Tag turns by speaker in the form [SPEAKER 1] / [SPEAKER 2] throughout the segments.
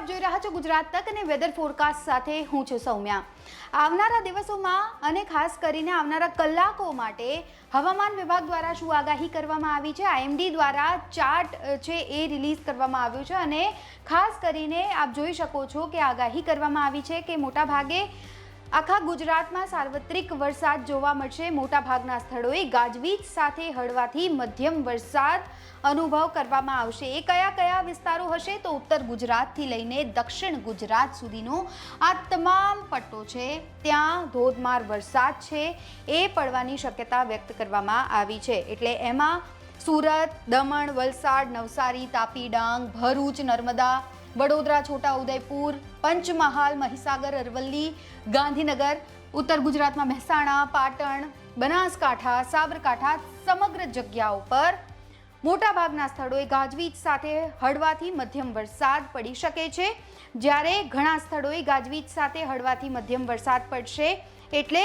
[SPEAKER 1] આપ જોઈ રહ્યા છો ગુજરાત તક અને વેધર ફોરકાસ્ટ સાથે હું છું સૌમ્યા. આવનારા દિવસોમાં અને ખાસ કરીને આવનારા કલાકો માટે હવામાન વિભાગ દ્વારા શું આગાહી કરવામાં આવી છે? આઈએમડી દ્વારા ચાર્ટ છે એ રિલીઝ કરવામાં આવ્યું છે અને ખાસ કરીને આપ જોઈ શકો છો કે આગાહી કરવામાં આવી છે કે મોટા ભાગે આખા ગુજરાતમાં સાર્વત્રિક વરસાદ જોવા મળશે. મોટાભાગના સ્થળોએ ગાજવીજ સાથે હળવાથી મધ્યમ વરસાદ અનુભવ કરવામાં આવશે. એ કયા કયા વિસ્તારો હશે? તો ઉત્તર ગુજરાતથી લઈને દક્ષિણ ગુજરાત સુધીનો આ તમામ પટ્ટો છે. ત્યાં ધોધમાર વરસાદ છે. એ પડવાની શક્યતા વ્યક્ત કરવામાં આવી છે. એટલે એમાં સુરત, દમણ, વલસાડ, નવસારી, તાપી ડાંગ, ભરૂચ, નર્મદા વડોદરા, છોટા ઉદયપુર, પંચમહાલ, મહીસાગર, અરવલ્લી, ગાંધીનગર, ઉત્તર ગુજરાતમાં મહેસાણા, પાટણ, બનાસકાંઠા, સાબરકાંઠા, સમગ્ર જગ્યાઓ પર મોટાભાગના સ્થળોએ ગાજવીજ સાથે હળવાથી મધ્યમ વરસાદ પડી શકે છે. જ્યારે ઘણા સ્થળોએ ગાજવીજ સાથે હળવાથી મધ્યમ વરસાદ પડશે એટલે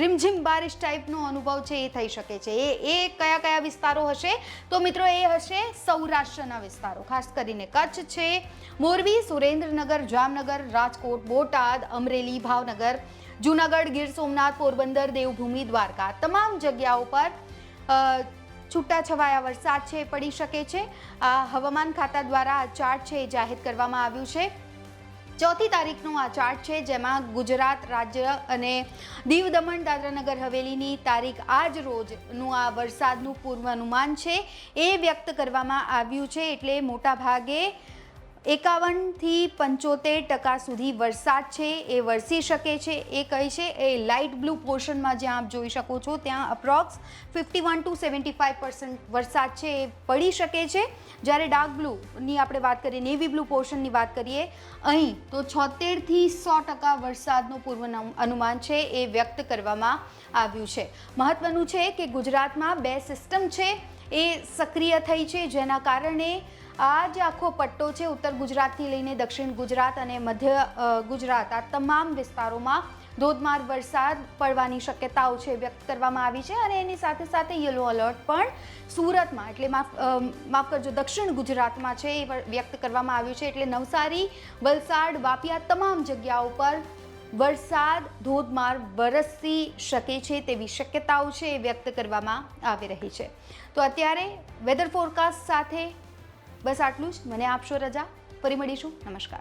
[SPEAKER 1] રીમઝીમ બારિશ ટાઈપનો અનુભવ છે એ થઈ શકે છે. એ એ કયા કયા વિસ્તારો હશે? તો મિત્રો એ હશે સૌરાષ્ટ્રના વિસ્તારો. ખાસ કરીને કચ્છ છે, મોરબી, સુરેન્દ્રનગર, જામનગર, રાજકોટ, બોટાદ, અમરેલી, ભાવનગર, જૂનાગઢ, ગીર સોમનાથ, પોરબંદર, દેવભૂમિ, દ્વારકા. તમામ જગ્યાઓ પર છૂટાછવાયા વરસાદ છે, પડી શકે છે. આ હવામાન ખાતા દ્વારા આ ચાર્ટ છે એ જાહેર કરવામાં આવ્યું છે. ચોથી તારીખનું આ ચાર્ટ છે, જેમાં ગુજરાત રાજ્ય અને દીવ દમણ, દાદરાનગર, હવેલીની તારીખ આજ રોજનું આ વરસાદનું પૂર્વાનુમાન છે. એ વ્યક્ત કરવામાં આવ્યું છે, એટલે મોટા ભાગે એકાવનથી પંચોતેર ટકા સુધી વરસાદ છે, એ વરસી શકે છે, એ કહે છે. એ લાઇટ બ્લુ પોર્શનમાં જ્યાં આપ જોઈ શકો છો, ત્યાં approx fifty one two seventy five percent વરસાદ છે, એ પડી શકે છે. જ્યારે ડાર્ક બ્લુની આપણે વાત કરીએ, નેવી બ્લુ પોર્શનની વાત કરીએ, અહીં તો છોતેરથી સો ટકા વરસાદનું પૂર્વ અનુમાન છે, એ વ્યક્ત કરવામાં આવ્યું છે. મહત્વનું છે કે ગુજરાતમાં બે સિસ્ટમ છે એ સક્રિય થઈ છે. જેના કારણે આ જે આખો પટ્ટો છે, ઉત્તર ગુજરાતથી લઈને દક્ષિણ ગુજરાત અને મધ્ય ગુજરાત, આ તમામ વિસ્તારોમાં ધોધમાર વરસાદ પડવાની શક્યતાઓ છે વ્યક્ત કરવામાં આવી છે અને એની સાથે સાથે યલો એલર્ટ પણ સુરતમાં, એટલે માફ માફ કરજો, દક્ષિણ ગુજરાતમાં છે એ વ્યક્ત કરવામાં આવ્યું છે. એટલે નવસારી, વલસાડ વાપી આ તમામ જગ્યાઓ પર વરસાદ, ધોધમાર વરસી શકે છે તેવી શક્યતાઓ છે એ વ્યક્ત કરવામાં આવી રહી છે. તો અત્યારે વેધર ફોરકાસ્ટ સાથે બસ આટલું જ. મને આપશો રજા. ફરી મળીશું. નમસ્કાર.